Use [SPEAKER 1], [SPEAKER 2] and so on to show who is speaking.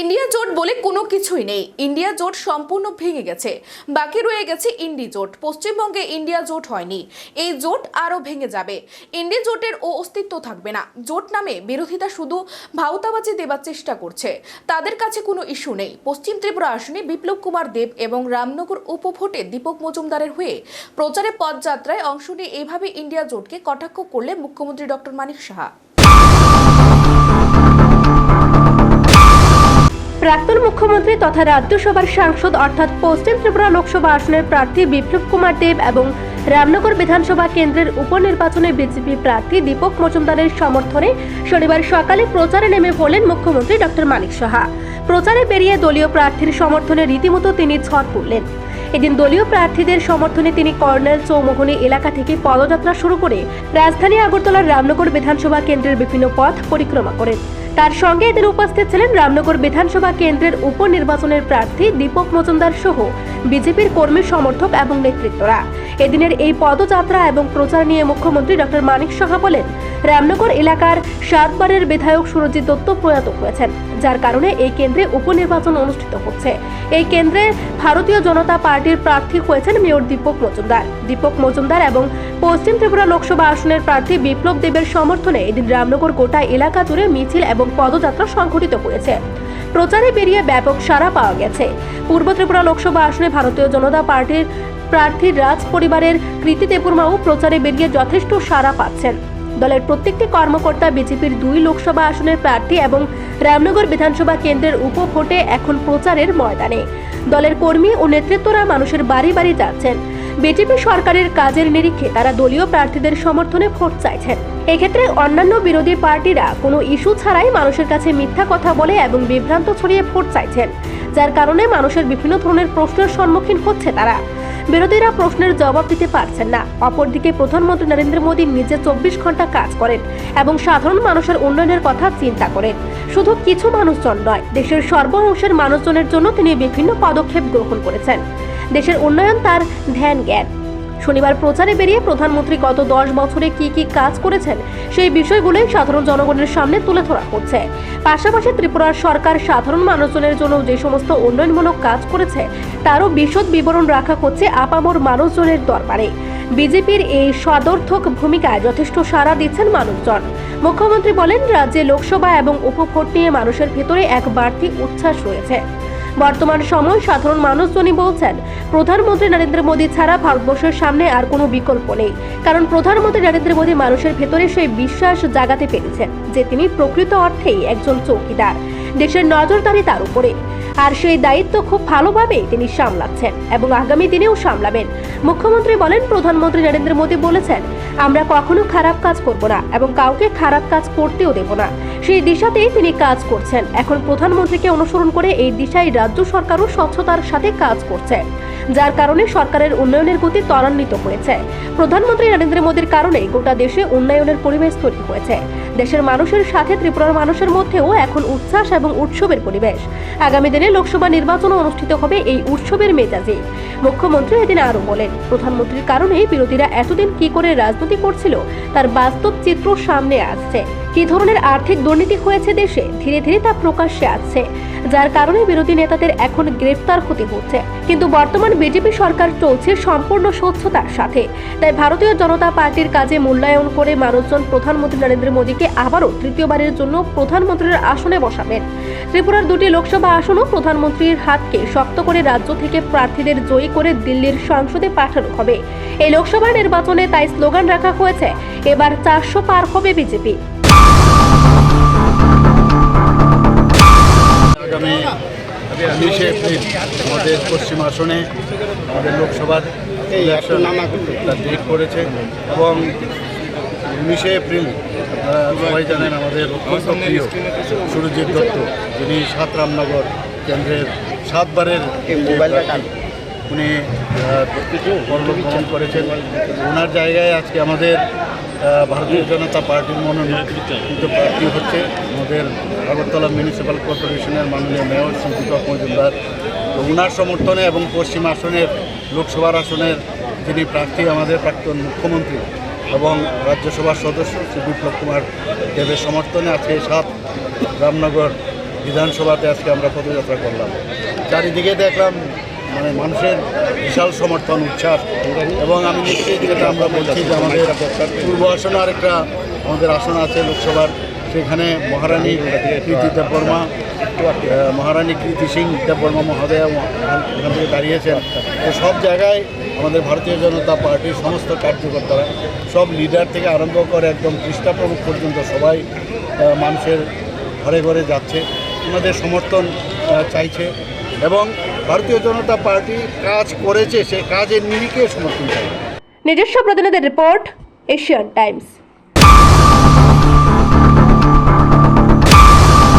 [SPEAKER 1] India জোট বলে কোনো কিছুই নেই। ইন্ডিয়া জোট সম্পূর্ণ ভেঙে গেছে। বাকি রয়ে গেছে ইন্ডি জোট। পশ্চিমবঙ্গে ইন্ডিয়া জোট হয়নি। এই জোট আরও ভেঙে যাবে। ইন্ডি জোটের ও অস্তিত্ব থাকবে না। জোট নামে বিরোধীরা শুধু ভাউতাবাজি দেবার চেষ্টা করছে। তাদের কাছে কোনো ইস্যু নেই। পশ্চিম ত্রিপুরা আসনে বিপ্লব কুমার দেব এবং রামনগর উপভোটে দীপক মজুমদারের হয়ে প্রচারে পদযাত্রায় অংশ নিয়ে এভাবে ইন্ডিয়া জোটকে কটাক্ষ করলে মুখ্যমন্ত্রী ডক্টর মানিক সাহা।
[SPEAKER 2] প্রাক্তন মুখ্যমন্ত্রী তথা রাজ্যসভার সাংসদ অর্থাৎ পশ্চিম ত্রিপুরা লোকসভা আসনের প্রার্থী বিপ্লব কুমার দেব এবং রামনগর বিধানসভা কেন্দ্রের উপনির্বাচনে বিজেপি প্রার্থী দীপক মজুমদারের সমর্থনে শনিবার সকালে প্রচারে নেমে পড়লেন মুখ্যমন্ত্রী ডক্টর মানিক সাহা। প্রচারে বেরিয়ে দলীয় প্রার্থীর সমর্থনে রীতিমতো তিনি ঝড় তুললেন এদিন দলীয় প্রার্থীদের সমর্থনে তিনি কর্নেল চৌমোহনী এলাকা থেকে পদযাত্রা শুরু করে রাজধানী আগরতলার রামনগর বিধানসভা কেন্দ্রের বিভিন্ন পথ পরিক্রমা করেন। তার সঙ্গে এদিন উপস্থিত ছিলেন রামনগর বিধানসভা কেন্দ্রের উপনির্বাচনের প্রার্থী দীপক মজুমদার সহ বিজেপির কর্মী সমর্থক এবং নেতৃত্বরা। এদিনের এই পদযাত্রা এবং প্রচার নিয়ে মুখ্যমন্ত্রী ডক্টর মানিক সাহা বলেন, রামনগর এলাকার সাতবারের বিধায়ক সুরজিৎ দত্ত প্রয়াত হয়েছেন, যার কারণে এই কেন্দ্রে উপনির্বাচন অনুষ্ঠিত হচ্ছে। এই কেন্দ্রে ভারতীয় জনতা পার্টির প্রার্থী হয়েছেন মেয়র দীপক মজুমদার। দীপক মজুমদার এবং পশ্চিম ত্রিপুরা লোকসভা আসনের প্রার্থী বিপ্লব দেবের সমর্থনে এদিন রামনগর গোটা এলাকা জুড়ে মিছিল এবং পদযাত্রা সংঘটিত হয়েছে। প্রচারে বেরিয়ে ব্যাপক সাড়া পাওয়া গেছে। পূর্ব ত্রিপুরা লোকসভা আসনে ভারতীয় জনতা পার্টির প্রার্থী রাজ পরিবারের কৃতি দেবুর্মাও প্রচারে বেরিয়ে যথেষ্ট সাড়া পাচ্ছেন। দলের প্রত্যেকটি কর্মকর্তা বিজেপির দুই লোকসভা আসনের প্রার্থী এবং রামনগর বিধানসভা কেন্দ্রের উপভোটে এখন প্রচারের ময়দানে। দলের কর্মী ও নেতৃত্বরা মানুষের বাড়ি বাড়ি যাচ্ছেন। বিজেপি সরকারের কাজের নিরিখে তারা দলীয় প্রার্থীদের সমর্থনে ভোট চাইছেন। এক্ষেত্রে অন্যান্য বিরোধী পার্টিরা কোনো ইস্যু ছাড়াই মানুষের কাছে মিথ্যা কথা বলে এবং বিভ্রান্ত ছড়িয়ে ভোট চাইছেন, যার কারণে মানুষের বিভিন্ন ধরনের প্রশ্নের সম্মুখীন হচ্ছে তারা। বিরোধীরা প্রশ্নের জবাব দিতে পারছেন না। অপরদিকে প্রধানমন্ত্রী নরেন্দ্র মোদী নিজে চব্বিশ ঘণ্টা কাজ করেন এবং সাধারণ মানুষের উন্নয়নের কথা চিন্তা করেন। শুধু কিছু মানুষজন নয়, দেশের সর্বঅংশের মানুষজনের জন্য তিনি বিভিন্ন পদক্ষেপ গ্রহণ করেছেন। দেশের উন্নয়ন তার ধ্যান জ্ঞান। শনিবার প্রচারে বেরিয়ে প্রধানমন্ত্রী গত দশ বছরে কি কি কাজ করেছেন, সেই বিষয়গুলোই সাধারণ জনগণের সামনে তুলে ধরা হচ্ছে। পাশাপাশি ত্রিপুরার সরকার সাধারণ মানুষজনের জন্য যে সমস্ত উন্নয়নমূলক কাজ করেছে, তারও বিশদ বিবরণ রাখা হচ্ছে আপামর মানুষজনের দরবারে। বিজেপির এই সদর্থক ভূমিকায় যথেষ্ট সাড়া দিচ্ছেন মানুষজন। মুখ্যমন্ত্রী বলেন, রাজ্যে লোকসভা এবং উপভোট নিয়ে মানুষের ভেতরে এক বাড়তি উচ্ছ্বাস রয়েছে। বর্তমান সময় সাধারণ মানুষজনই বলছেন, প্রধানমন্ত্রী নরেন্দ্র মোদী ছাড়া ভারতবর্ষের সামনে আর কোনো বিকল্প নেই। কারণ প্রধানমন্ত্রী নরেন্দ্র মোদী মানুষের ভেতরে সেই বিশ্বাস জাগাতে পেরেছেন যে তিনি প্রকৃত অর্থেই একজন চৌকিদার, দেশের নজরদারি তার উপরে। আর সেই দায়িত্ব খুব ভালোভাবে তিনি সামলাচ্ছেন এবং আগামী দিনেও সামলাবেন। মুখ্যমন্ত্রী বলেন, প্রধানমন্ত্রী নরেন্দ্র মোদী বলেছেন, আমরা কখনো খারাপ কাজ করব না এবং কাউকে খারাপ কাজ করতেও দেব না। সেই দিশাতেই তিনি কাজ করছেন। এখন প্রধানমন্ত্রীকে অনুসরণ করে এই দিশায় রাজ্য সরকারও স্বচ্ছতার সাথে কাজ করছে। যার কারণে সরকারের উন্নয়নের গতি ত্বরান্বিত হয়েছে। প্রধানমন্ত্রী নরেন্দ্র মোদীর কারণে গোটা দেশে উন্নয়নের পরিবেশ তৈরি হয়েছে। দেশের মানুষের সাথে ত্রিপুরার মানুষের মধ্যেও এখন উচ্ছ্বাস এবং উৎসবের পরিবেশ। আগামী দিনে লোকসভা নির্বাচনও অনুষ্ঠিত হবে এই উৎসবের মেজাজে। মুখ্যমন্ত্রী এদিন আরও বলেন, প্রধানমন্ত্রীর কারণে বিরোধীরা এতদিন কি করে রাজনীতি করছিল, তার বাস্তব চিত্র সামনে আসছে। কি ধরনের আর্থিক দুর্নীতি হয়েছে দেশে, ধীরে ধীরে তা প্রকাশ্যে আসছে। যার কারণে বিরোধী নেতাদের এখন গ্রেফতার হতে হচ্ছে। কিন্তু বর্তমান বিজেপি সরকার চলছে সম্পূর্ণ স্বচ্ছতার সাথে। তাই ভারতীয় জনতা পার্টির কাজে মূল্যায়ন করে মানুষজন প্রধানমন্ত্রী নরেন্দ্র মোদীকে আবারও তৃতীয়বারের জন্য প্রধানমন্ত্রীর আসনে বসাবেন। ত্রিপুরার দুটি লোকসভা আসনও প্রধানমন্ত্রীর হাতকে শক্ত করে রাজ্য থেকে প্রার্থীদের জয়ী করে দিল্লির সংসদে পাঠানো হবে। এই লোকসভা নির্বাচনে তাই স্লোগান রাখা হয়েছে, এবার চারশো পার হবে বিজেপি।
[SPEAKER 3] উনিশে এপ্রিল আমাদের পশ্চিম আসনে আমাদের লোকসভার ডেট করেছে। এবং উনিশে এপ্রিল সবাই জানেন আমাদের অত্যন্ত প্রিয় সুরজিৎ দত্ত যিনি সাত রামনগর কেন্দ্রের সাতবারের প্রার্থী। উনি পরলোক গমন করেছেন। ওনার জায়গায় আজকে আমাদের ভারতীয় জনতা পার্টির মনোনীত কিন্তু প্রার্থী হচ্ছে আমাদের আগরতলা মিউনিসিপ্যাল কর্পোরেশনের মাননীয় মেয়র দীপক মজুমদার। তো ওনার সমর্থনে এবং পশ্চিম আসনের, লোকসভার আসনের যিনি প্রার্থী, আমাদের প্রাক্তন মুখ্যমন্ত্রী এবং রাজ্যসভার সদস্য শ্রী বিপ্লব কুমার দেবের সমর্থনে আজকে সাত রামনগর বিধানসভাতে আজকে আমরা পদযাত্রা করলাম। চারিদিকে দেখলাম মানে মানুষের বিশাল সমর্থন, উচ্ছ্বাস। এবং আমি নিশ্চিত যেটা আমরা বলছি যে আমাদের পূর্ব আসনে আরেকটা আমাদের আসন আছে লোকসভার, সেখানে মহারানী কীর্তি দেববর্মা মহারানী কীর্তি সিং দেববর্মা মহোদয়া এখান থেকে দাঁড়িয়েছেন। তো সব জায়গায় আমাদের ভারতীয় জনতা পার্টির সমস্ত কার্যকর্তারা, সব লিডার থেকে আরম্ভ করে একদম খ্রিস্টা প্রমুখ পর্যন্ত সবাই মানুষের ঘরে ঘরে যাচ্ছে। ওনাদের সমর্থন চাইছে। এবং ভারতীয় জনতা পার্টি কাজ করেছে, সে কাজের নিরিখে সমর্থন করে
[SPEAKER 2] নিজস্ব প্রতিনিধি রিপোর্ট, এশিয়ান টাইমস।